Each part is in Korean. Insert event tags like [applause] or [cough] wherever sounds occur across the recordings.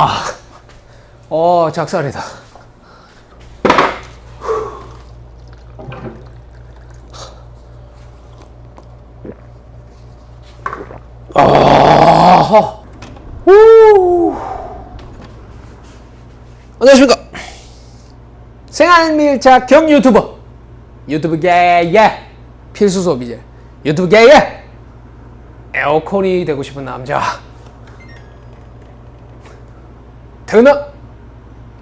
아, 어, 작살이다. 아, 우. 안녕하십니까. 생활밀착 경 유튜버. 유튜브계의 필수 소비재. 유튜브계의 에어컨이 되고 싶은 남자. 태어나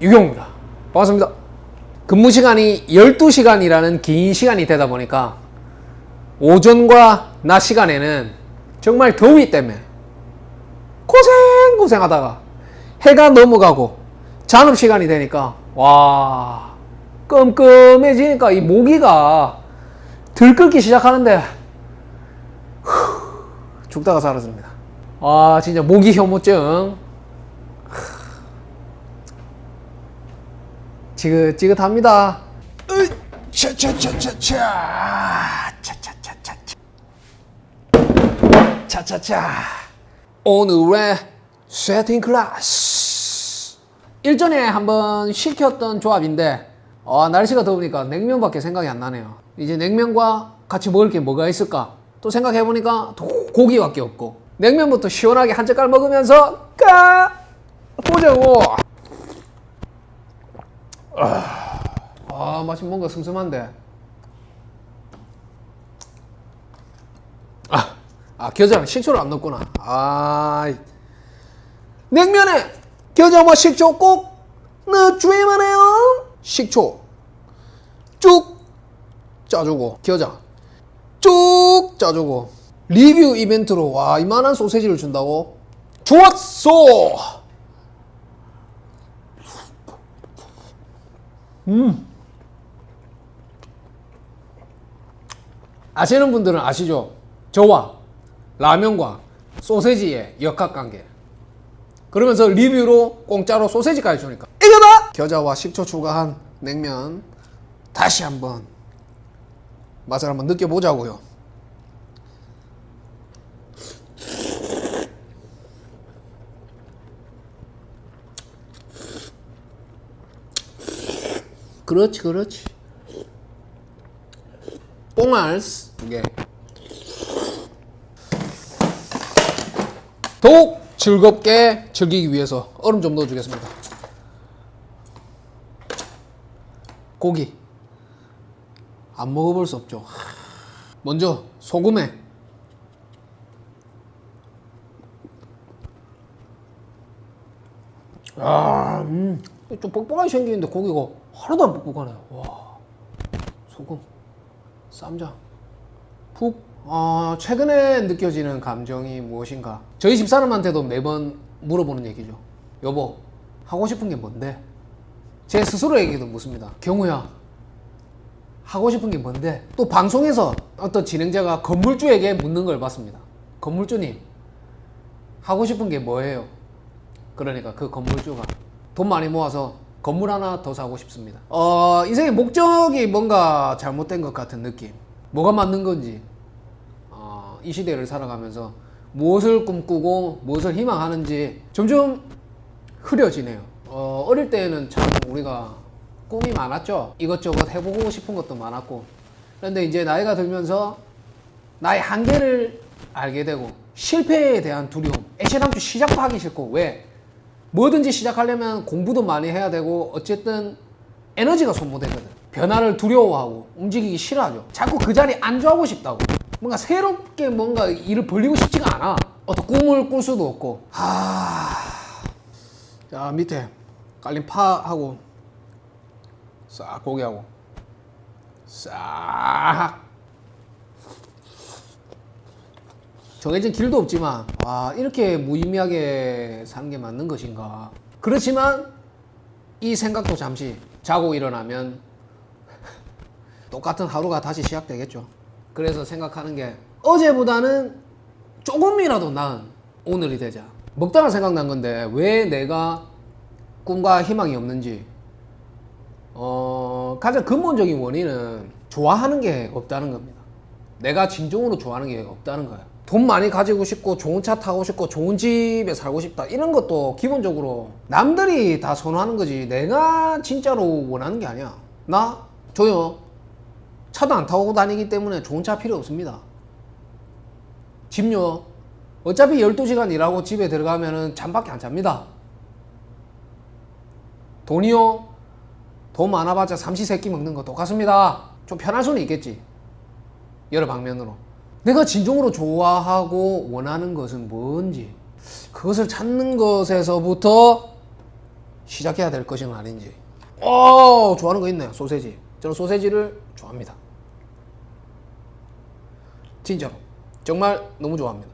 유경입니다. 반갑습니다. 근무 시간이 12시간이라는 긴 시간이 되다 보니까 오전과 낮 시간에는 정말 더위 때문에 고생 고생하다가 해가 넘어가고 잔업 시간이 되니까 와 끔끔해지니까 이 모기가 들끓기 시작하는데 후, 죽다가 살았습니다. 아 진짜 모기 혐오증 지긋지긋합니다. 으이, 차차차차차 차차차차 차차차 오늘의 세팅 클래스 일전에 한번 시켰던 조합인데 아, 날씨가 더우니까 냉면밖에 생각이 안 나네요. 이제 냉면과 같이 먹을 게 뭐가 있을까? 또 생각해보니까 또 고기밖에 없고 냉면부터 시원하게 한 젓갈 먹으면서 까 보자고. 아 맛이 뭔가 슴슴한데. 아, 아 겨자는 식초를 안 넣었구나. 아, 냉면에 겨자와 식초 꼭 넣어줘야만 해요. 식초 쭉 짜주고 겨자 쭉 짜주고 리뷰 이벤트로 와 이만한 소세지를 준다고? 좋았어. 아시는 분들은 아시죠? 저와 라면과 소세지의 역학관계. 그러면서 리뷰로 공짜로 소세지까지 주니까 이거다! 겨자와 식초 추가한 냉면 다시 한번 맛을 한번 느껴보자고요. 그렇지 그렇지. 뽕알스 두개. 더욱 즐겁게 즐기기 위해서 얼음 좀 넣어주겠습니다. 고기. 안 먹어볼 수 없죠. 먼저 소금에 아, 음, 좀 뻑뻑하게 생기는데 고기가 하나도 안 뻑뻑하네. 와, 소금, 쌈장, 푹. 아, 최근에 느껴지는 감정이 무엇인가? 저희 집사람한테도 매번 물어보는 얘기죠. 여보, 하고 싶은 게 뭔데? 제 스스로에게도 묻습니다. 경우야, 하고 싶은 게 뭔데? 또 방송에서 어떤 진행자가 건물주에게 묻는 걸 봤습니다. 건물주님, 하고 싶은 게 뭐예요? 그러니까 그 건물주가 돈 많이 모아서 건물 하나 더 사고 싶습니다. 어, 인생의 목적이 뭔가 잘못된 것 같은 느낌. 뭐가 맞는 건지. 어, 이 시대를 살아가면서 무엇을 꿈꾸고 무엇을 희망하는지 점점 흐려지네요. 어, 어릴 때는 참 우리가 꿈이 많았죠. 이것저것 해보고 싶은 것도 많았고. 그런데 이제 나이가 들면서 나의 한계를 알게 되고 실패에 대한 두려움. 애시당초 시작도 하기 싫고 왜? 뭐든지 시작하려면 공부도 많이 해야 되고 어쨌든 에너지가 소모되거든. 변화를 두려워하고 움직이기 싫어하죠. 자꾸 그 자리에 안주하고 싶다고. 뭔가 새롭게 뭔가 일을 벌리고 싶지가 않아. 어떤 꿈을 꿀 수도 없고. 하... 자 밑에 깔린 파하고 싹 고기하고 싹 정해진 길도 없지만 와 이렇게 무의미하게 사는 게 맞는 것인가 그렇지만 이 생각도 잠시 자고 일어나면 [laughs] 똑같은 하루가 다시 시작되겠죠 그래서 생각하는 게 어제보다는 조금이라도 나은 오늘이 되자 먹다가 생각난 건데 왜 내가 꿈과 희망이 없는지 어, 가장 근본적인 원인은 좋아하는 게 없다는 겁니다. 내가 진정으로 좋아하는 게 없다는 거예요. 돈 많이 가지고 싶고 좋은 차 타고 싶고 좋은 집에 살고 싶다. 이런 것도 기본적으로 남들이 다 선호하는 거지. 내가 진짜로 원하는 게 아니야. 나 저요 차도 안 타고 다니기 때문에 좋은 차 필요 없습니다. 집요. 어차피 12시간 일하고 집에 들어가면은 잠밖에 안 잡니다. 돈이요. 돈 많아봤자 삼시세끼 먹는 거 똑같습니다. 좀 편할 수는 있겠지. 여러 방면으로 내가 진정으로 좋아하고 원하는 것은 뭔지 그것을 찾는 것에서부터 시작해야 될 것은 아닌지. 어 좋아하는 거 있네요 소세지. 저는 소세지를 좋아합니다. 진짜로. 정말 너무 좋아합니다.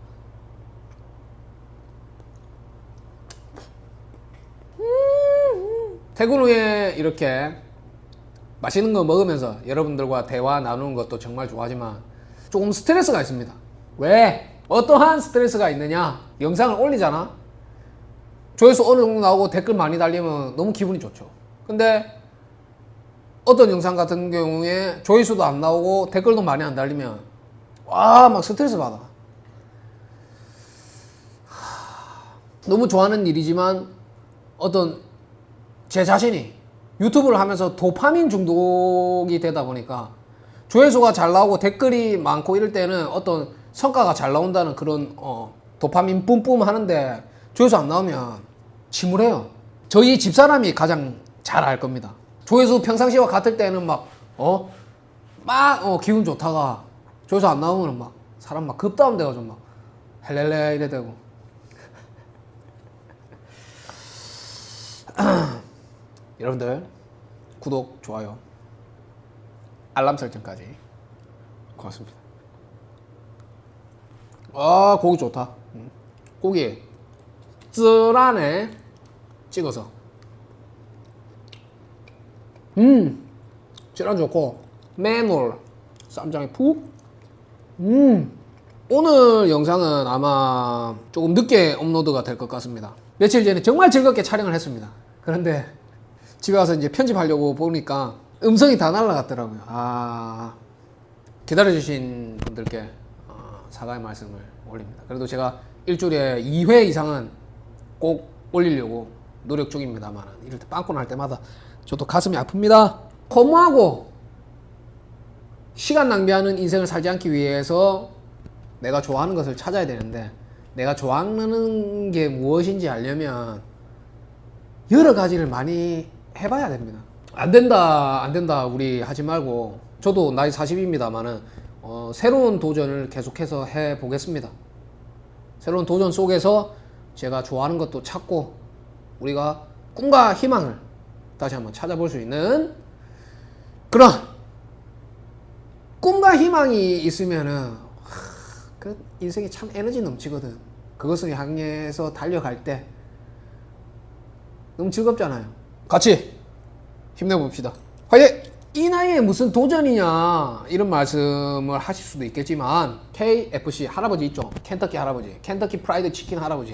음. 퇴근 후에 이렇게 맛있는 거 먹으면서 여러분들과 대화 나누는 것도 정말 좋아하지만 조금 스트레스가 있습니다. 왜? 어떠한 스트레스가 있느냐? 영상을 올리잖아? 조회수 어느 정도 나오고 댓글 많이 달리면 너무 기분이 좋죠. 근데 어떤 영상 같은 경우에 조회수도 안 나오고 댓글도 많이 안 달리면 와, 막 스트레스 받아. 하, 너무 좋아하는 일이지만 어떤 제 자신이 유튜브를 하면서 도파민 중독이 되다 보니까 조회수가 잘 나오고 댓글이 많고 이럴 때는 어떤 성과가 잘 나온다는 그런 어, 도파민 뿜뿜 하는데 조회수 안 나오면 침울해요. 저희 집사람이 가장 잘 알 겁니다. 조회수 평상시와 같을 때는 막 어? 막 어, 기분 좋다가 조회수 안 나오면 막 사람 막 급다운 돼가지고 막 헬렐레 이래 되고 [clears throat] 여러분들 구독, 좋아요, 알람 설정까지 고맙습니다. 아 고기 좋다. 음. 고기 쯔란에 찍어서 음 쯔란 좋고 매놀 쌈장에 푹 음. 오늘 영상은 아마 조금 늦게 업로드가 될 것 같습니다. 며칠 전에 정말 즐겁게 촬영을 했습니다. 그런데 집에 와서 이제 편집하려고 보니까 음성이 다 날라갔더라고요. 아, 기다려주신 분들께 어, 사과의 말씀을 올립니다. 그래도 제가 일주일에 2회 이상은 꼭 올리려고 노력 중입니다만 이럴 때 빵꾸 날 때마다 저도 가슴이 아픕니다. 허무하고 시간 낭비하는 인생을 살지 않기 위해서 내가 좋아하는 것을 찾아야 되는데 내가 좋아하는 게 무엇인지 알려면 여러 가지를 많이 해봐야 됩니다. 안 된다, 안 된다, 우리 하지 말고 저도 나이 40입니다만은 어, 새로운 도전을 계속해서 해 보겠습니다. 새로운 도전 속에서 제가 좋아하는 것도 찾고 우리가 꿈과 희망을 다시 한번 찾아볼 수 있는 그런 꿈과 희망이 있으면은 하, 그 인생이 참 에너지 넘치거든. 그것을 향해서 달려갈 때 너무 즐겁잖아요. 같이 힘내봅시다. 화이팅! 이 나이에 무슨 도전이냐 이런 말씀을 하실 수도 있겠지만 KFC 할아버지 있죠? 켄터키 할아버지, 켄터키 프라이드 치킨 할아버지.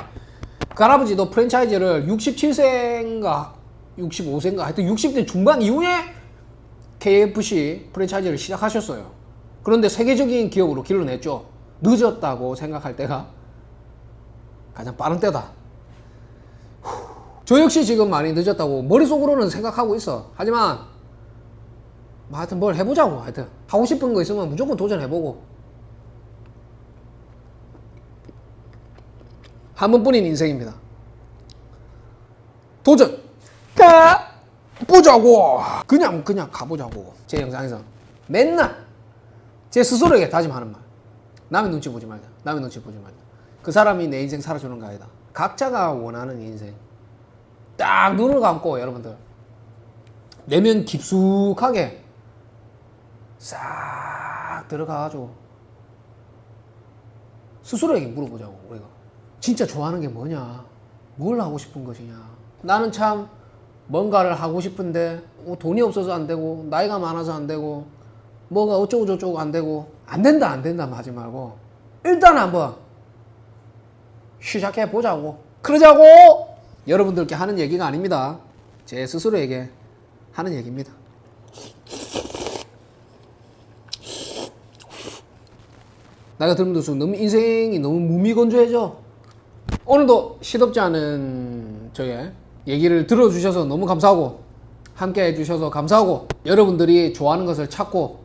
그 할아버지도 프랜차이즈를 67세인가 65세인가 하여튼 60대 중반 이후에 KFC 프랜차이즈를 시작하셨어요. 그런데 세계적인 기업으로 길러냈죠. 늦었다고 생각할 때가 가장 빠른 때다. 저 역시 지금 많이 늦었다고 머릿속으로는 생각하고 있어. 하지만 뭐 하여튼 뭘 해보자고 하여튼. 하고 싶은 거 있으면 무조건 도전해보고. 한 번뿐인 인생입니다. 도전! 가보자고! 그냥 그냥 가보자고. 제 영상에서. 맨날 제 스스로에게 다짐하는 말. 남의 눈치 보지 말자. 남의 눈치 보지 말자. 그 사람이 내 인생 살아주는 거 아니다. 각자가 원하는 인생 딱 눈을 감고 여러분들. 내면 깊숙하게 싹 들어가가지고 스스로에게 물어보자고 우리가. 진짜 좋아하는 게 뭐냐? 뭘 하고 싶은 것이냐? 나는 참 뭔가를 하고 싶은데 어, 돈이 없어서 안 되고 나이가 많아서 안 되고 뭐가 어쩌고 저쩌고 안 되고 안 된다 안 된다 하지 말고 일단 한번 시작해 보자고. 그러자고 여러분들께 하는 얘기가 아닙니다 제 스스로에게 하는 얘기입니다 나이가 들면 들수록 너무 인생이 너무 무미건조해져. 오늘도 시덥지 않은 저의 얘기를 들어주셔서 너무 감사하고 함께 해주셔서 감사하고 여러분들이 좋아하는 것을 찾고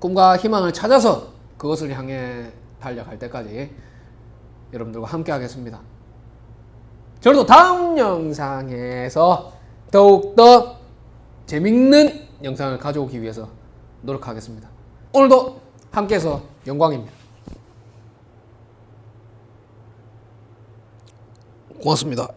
꿈과 희망을 찾아서 그것을 향해 달려갈 때까지 여러분들과 함께 하겠습니다. 저도 다음 영상에서 더욱더 재밌는 영상을 가져오기 위해서 노력하겠습니다. 오늘도 함께해서 영광입니다. 고맙습니다.